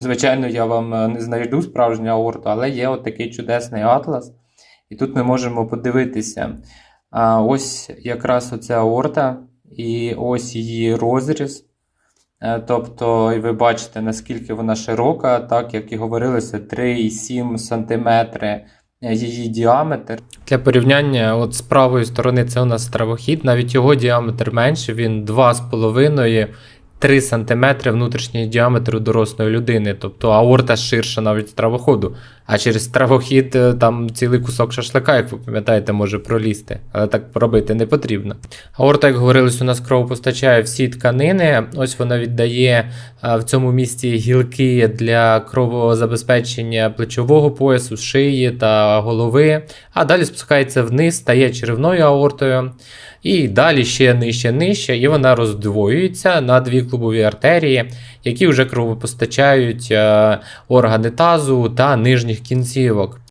Звичайно, я вам е, не знайду справжню аорту, але є от такий чудесний атлас. І тут ми можемо подивитися. А, ось якраз оця аорта, і ось її розріз. Е, Тобто, ви бачите, наскільки вона широка, так як і говорилося, 3,7 см її діаметр. Для порівняння, от з правої сторони це у нас стравохід, навіть його діаметр менше, він 2,5 3 см внутрішній діаметр у дорослої людини. Тобто аорта ширша навіть стравоходу. А через стравохід е, там цілий кусок шашлика, як ви пам'ятаєте, може пролізти. Але так робити не потрібно. Аорта, як говорилось, у нас кровопостачає всі тканини. Ось вона віддає е, в цьому місці гілки для кровозабезпечення плечового поясу, шиї та голови. А далі спускається вниз, стає черевною аортою. І далі ще нижче, нижче, і вона роздвоюється на дві клубові артерії, які вже кровопостачають е, органи тазу та нижніх кінцівок.